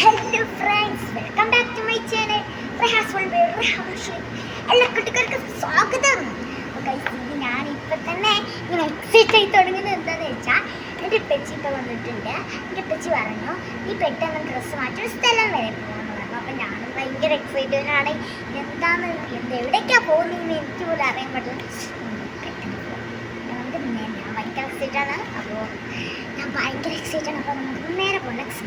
Hello friends welcome back to my channel എല്ലാ കുട്ടികൾക്കും സ്വാഗതം. ഇത് ഞാൻ ഇപ്പം തന്നെ ഇങ്ങനെ എക്സൈറ്റ് ആയി തുടങ്ങുന്നത് എന്താണെന്ന് വെച്ചാൽ എന്റെ പെച്ചി ഇപ്പം വന്നിട്ടുണ്ട്. എന്റെ പെച്ചി പറഞ്ഞു നീ പെട്ടെന്ന് ഡ്രസ്സ് മാറ്റി സ്ഥലം വരെ പോകാമെന്ന് പറഞ്ഞു അപ്പം ഞാനും ഭയങ്കര ആണ്. എന്താന്ന് എന്ത് എവിടേക്കാണ് പോകുന്നതെന്ന് എനിക്ക് പോലും അറിയാൻ പറ്റില്ല. പെട്ടെന്ന് പോവാം. ഞാൻ ഭയങ്കര എക്സൈറ്റ് ആണ്. അപ്പോൾ ഞാൻ ഭയങ്കര ആണ്. അപ്പോൾ നമുക്ക് നേരെ പോകാം ലെറ്റ്സ്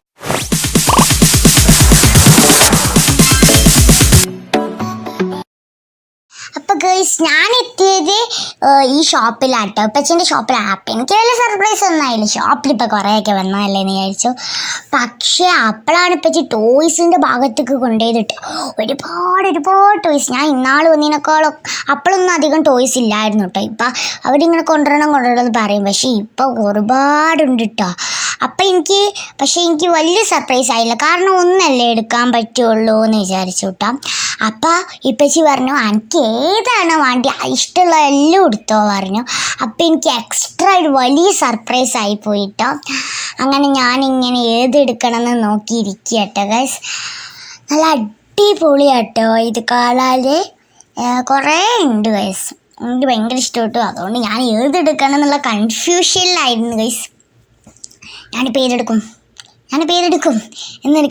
ഞാൻ എത്തിയത് ഈ ഷോപ്പിലാട്ടോ. ഇപ്പച്ചിന്റെ ഷോപ്പിലാണ് അപ്പം എനിക്ക് വലിയ സർപ്രൈസ് ഒന്നും ആയില്ല. ഷോപ്പിൽ കുറേയൊക്കെ വന്നതല്ലേ എന്ന് വിചാരിച്ചു. പക്ഷേ അപ്പോഴാണ് ഉപ്പച്ചി ടോയ്സിന്റെ ഭാഗത്തേക്ക് കൊണ്ടുപോയിട്ട് ഒരുപാട് ഒരുപാട് ടോയ്സ് ഞാൻ ഇന്നാൾ വന്നതിനേക്കാളും അപ്പോഴൊന്നും അധികം ടോയ്സ് ഇല്ലായിരുന്നു കേട്ടോ. ഇപ്പം അവരിങ്ങനെ കൊണ്ടുവരണം കൊണ്ടുവരണം എന്ന് പറയും. പക്ഷേ ഇപ്പം ഒരുപാടുണ്ട് കേട്ടോ. അപ്പം എനിക്ക് പക്ഷേ എനിക്ക് വലിയ സർപ്രൈസ് ആയില്ല. കാരണം ഒന്നല്ലേ എടുക്കാൻ പറ്റുള്ളൂ എന്ന് വിചാരിച്ചു കേട്ടോ. അപ്പം ഇപ്പച്ചി പറഞ്ഞു എനിക്ക് ഏതാണ് വേണ്ടി? ഇഷ്ടമുള്ള എല്ലാം എടുത്തോ പറഞ്ഞു. അപ്പം എനിക്ക് എക്സ്ട്രാ ഒരു വലിയ സർപ്രൈസ് ആയി പോയിട്ടോ. അങ്ങനെ ഞാൻ ഇങ്ങനെ ഞാനിങ്ങനെ ഏതെടുക്കണമെന്ന് നോക്കിയിരിക്കുക കേട്ടോ ഗൈസ് നല്ല അടിപൊളിയാട്ടോ ഇത് കാണാൻ കുറേ ഉണ്ട് ഗൈസ് എനിക്ക് ഭയങ്കര ഇഷ്ടപ്പെട്ടു. അതുകൊണ്ട് ഞാൻ ഏതെടുക്കണം എന്നുള്ള കൺഫ്യൂഷനിലായിരുന്നു ഗൈസ് ഞാനിപ്പോൾ ഏതെടുക്കും? ഞാനിപ്പോൾ ഏതെടുക്കും? എന്നൊരു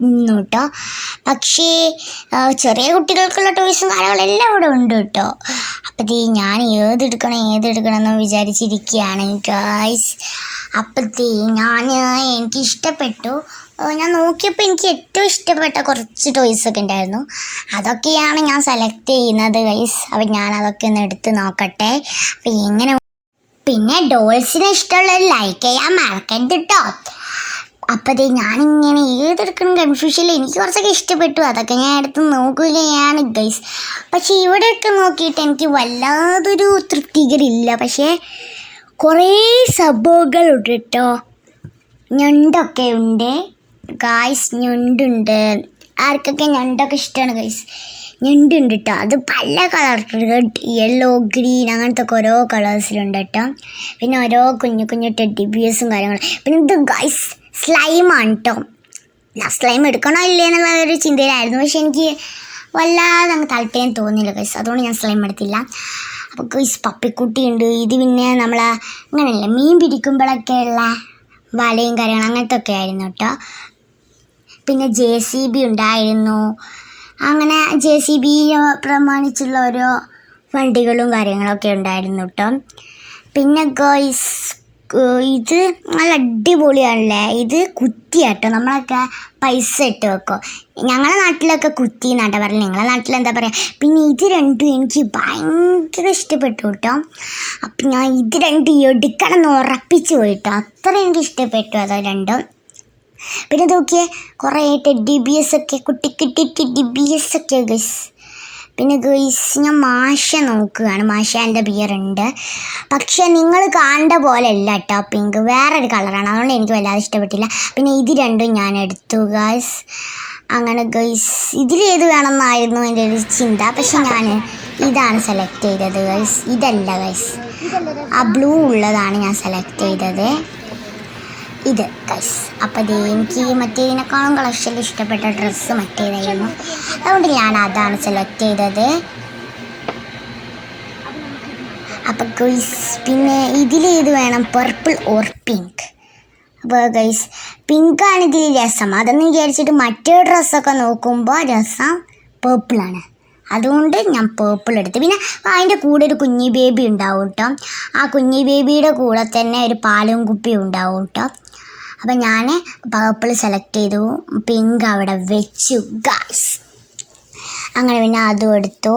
കൺഫ്യൂഷനിലായിരുന്നു കേട്ടോ പക്ഷേ ചെറിയ കുട്ടികൾക്കുള്ള ടോയ്സും കാര്യങ്ങളെല്ലാം ഇവിടെ ഉണ്ട് കേട്ടോ. അപ്പത്തേ ഞാൻ ഏതെടുക്കണം ഏതെടുക്കണം എന്ന് വിചാരിച്ചിരിക്കുകയാണ് ടോയ്സ് അപ്പത്തേ ഞാൻ എനിക്ക് ഇഷ്ടപ്പെട്ടു ഞാൻ നോക്കിയപ്പോൾ എനിക്ക് ഏറ്റവും ഇഷ്ടപ്പെട്ട കുറച്ച് ടോയ്സ് ഒക്കെ ഉണ്ടായിരുന്നു. അതൊക്കെയാണ് ഞാൻ സെലക്ട് ചെയ്യുന്നത് ഗൈസ് അപ്പം ഞാൻ അതൊക്കെ ഒന്ന് എടുത്ത് നോക്കട്ടെ. അപ്പം എങ്ങനെ പിന്നെ ഡോൾസിന് ഇഷ്ടമുള്ളവർ ലൈക്ക് ചെയ്യാൻ മറക്കരുത് കേട്ടോ അപ്പതേ ഞാനിങ്ങനെ ഏതെടുക്കണം കൺഫ്യൂഷനിൽ എനിക്ക് കുറച്ചൊക്കെ ഇഷ്ടപ്പെട്ടു. അതൊക്കെ ഞാൻ എടുത്ത് നോക്കുകയാണ് ഗൈസ് പക്ഷെ ഇവിടെയൊക്കെ നോക്കിയിട്ട് എനിക്ക് വല്ലാതൊരു തൃപ്തികരില്ല. പക്ഷേ കുറേ സബോകളുണ്ട് കേട്ടോ. ഞണ്ടൊക്കെ ഉണ്ട്. ഗായ്സ് ഞണ്ടുണ്ട്. ആർക്കൊക്കെ ഞണ്ടൊക്കെ ഇഷ്ടമാണ് ഗൈസ് ഞണ്ടുണ്ട് കേട്ടോ. അത് പല കളറുണ്ട് യെല്ലോ ഗ്രീൻ അങ്ങനത്തെ ഒക്കെ ഓരോ കളേഴ്സിലുണ്ട് കേട്ടോ. പിന്നെ ഓരോ കുഞ്ഞു കുഞ്ഞു ടെഡി ബിയേഴ്സും കാര്യങ്ങളും. പിന്നെ ഇത് ഗൈസ് സ്ലൈമാണ് കേട്ടോ സ്ലൈം എടുക്കണോ ഇല്ലേ എന്നുള്ള ഒരു ചിന്തയിലായിരുന്നു. പക്ഷെ എനിക്ക് വല്ലാതെ അങ്ങ് താല്പര്യം തോന്നിയില്ല ഗൈസ് അതുകൊണ്ട് ഞാൻ സ്ലൈം എടുത്തില്ല. അപ്പോൾ ഗൈസ് പപ്പിക്കുട്ടിയുണ്ട് ഇത് പിന്നെ നമ്മൾ അങ്ങനെയല്ല മീൻ പിടിക്കുമ്പോഴൊക്കെയുള്ള വലയും കാര്യങ്ങളും അങ്ങനത്തെ ഒക്കെ ആയിരുന്നു കേട്ടോ പിന്നെ ജെ സി ബി ഉണ്ടായിരുന്നു. അങ്ങനെ ജെ സി ബി പ്രമാണിച്ചുള്ള ഓരോ വണ്ടികളും കാര്യങ്ങളൊക്കെ ഉണ്ടായിരുന്നു കേട്ടോ പിന്നെ ഗോയ്സ് ഇത് നല്ല അടിപൊളിയാണല്ലേ? ഇത് കുറ്റിയാട്ടോ. നമ്മളൊക്കെ പൈസ ഇട്ട് വെക്കും. ഞങ്ങളുടെ നാട്ടിലൊക്കെ കുത്തി എന്നാട്ടോ പറയുക നിങ്ങളുടെ നാട്ടിൽ എന്താ പറയുക പിന്നെ ഇത് രണ്ടും എനിക്ക് ഭയങ്കര ഇഷ്ടപ്പെട്ടു കേട്ടോ. അപ്പം ഞാൻ ഇത് രണ്ടും എടുക്കണം എന്ന് ഉറപ്പിച്ച് പോയിട്ടോ അത്ര എനിക്ക് ഇഷ്ടപ്പെട്ടു അതോ രണ്ടും. പിന്നെ നോക്കിയേ കുറേ ടെഡി ബി എസ് ഒക്കെ കുട്ടി കിട്ടി ടെഡി ബി എസ് ഒക്കെ ഗൈസ് പിന്നെ ഗൈസ് ഞാൻ മാഷ നോക്കുകയാണ്. മാഷാന്റെ ബിയർ ഉണ്ട്. പക്ഷേ നിങ്ങൾ കാണേണ്ട പോലെ അല്ല കേട്ടോ പിങ്ക് വേറൊരു കളറാണ് അതുകൊണ്ട് എനിക്ക് വല്ലാതെ ഇഷ്ടപ്പെട്ടില്ല. പിന്നെ ഇത് രണ്ടും ഞാൻ എടുത്തു ഗൈസ് അങ്ങനെ ഗൈസ് ഇതിലേത് വേണമെന്നായിരുന്നു എന്റെ ഒരു ചിന്ത. പക്ഷെ ഞാൻ ഇതാണ് സെലക്ട് ചെയ്തത് ഗൈസ് ഇതല്ല ഗൈസ് ആ ബ്ലൂ ഉള്ളതാണ് ഞാൻ സെലക്ട് ചെയ്തത്. ഇത് ഗൈസ് അപ്പോൾ ഇത് എനിക്ക് മറ്റേതിനേക്കാളും കളക്ഷനിൽ ഇഷ്ടപ്പെട്ട ഡ്രസ്സ് മറ്റേതായിരുന്നു. അതുകൊണ്ട് ഞാൻ അതാണ് സെലക്ട് ചെയ്തത്. അപ്പോൾ ഗൈസ് പിന്നെ ഇതിലേത് വേണം? പർപ്പിൾ ഓർ പിങ്ക് അപ്പോൾ ഗൈസ് പിങ്കാണ് ഇതിൽ രസം. അതെന്ന് വിചാരിച്ചിട്ട് മറ്റേ ഡ്രസ്സൊക്കെ നോക്കുമ്പോൾ രസം പേർപ്പിളാണ് അതുകൊണ്ട് ഞാൻ പേർപ്പിൾ എടുത്ത്. പിന്നെ അതിന്റെ കൂടെ ഒരു കുഞ്ഞി ബേബി ഉണ്ടാവും കേട്ടോ ആ കുഞ്ഞി ബേബിയുടെ കൂടെ തന്നെ ഒരു പാലും കുപ്പി ഉണ്ടാവും കേട്ടോ അപ്പം ഞാൻ പേർപ്പിൾ സെലക്ട് ചെയ്തു. പിങ്ക് അവിടെ വെച്ചു. ഗായ്സ് അങ്ങനെ പിന്നെ അതും എടുത്തു.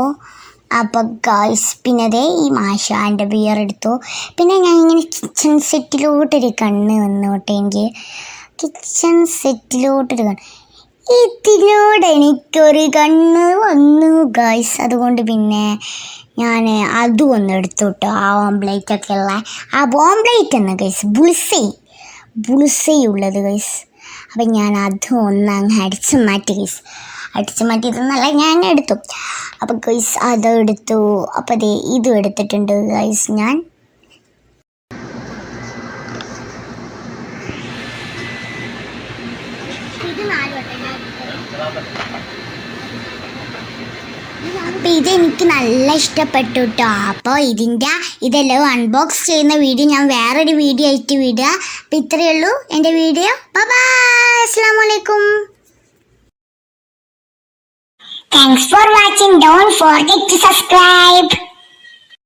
അപ്പോൾ ഗായ്സ് പിന്നെ അതേ ഈ മാഷാന്റെ ബിയർ എടുത്തു. പിന്നെ ഞാൻ ഇങ്ങനെ കിച്ചൺ സെറ്റിലോട്ടൊരു കണ്ണ് വന്നു കേട്ടോ എനിക്ക് കിച്ചൺ സെറ്റിലോട്ടൊരു കണ്ണ്. ഇതിനോട് എനിക്കൊരു കണ്ണ് വന്നു ഗായ്സ് അതുകൊണ്ട് പിന്നെ ഞാൻ അതും ഒന്ന് എടുത്തു കേട്ടോ ആ ഓംപ്ലേറ്റ് ഒക്കെ ഉള്ള ആ ഓംപ്ലേറ്റ് എന്ന് ഗൈസ് ബുൾസൈ ഉള്ളത് ഗൈസ് അപ്പം ഞാൻ അതും ഒന്ന് അങ്ങ് അടിച്ചു മാറ്റി ഗൈസ് അടിച്ചു മാറ്റിയതെന്നല്ല ഞാൻ എടുത്തു. അപ്പം ഗൈസ് അതെടുത്തു അപ്പം ദേ ഇതും എടുത്തിട്ടുണ്ട് ഗൈസ് ഞാൻ. അപ്പൊ ഇതെനിക്ക് നല്ല ഇഷ്ടപ്പെട്ടു കേട്ടോ അപ്പോൾ ഇതിന്റെ ഇതെല്ലാം അൺബോക്സ് ചെയ്യുന്ന വീഡിയോ ഞാൻ വേറൊരു വീഡിയോ ആയിട്ട് വിടുക അപ്പം ഇത്രയേ ഉള്ളൂ എന്റെ വീഡിയോ ബൈ അസ്സാം വലൈക്കും for watching don't forget to subscribe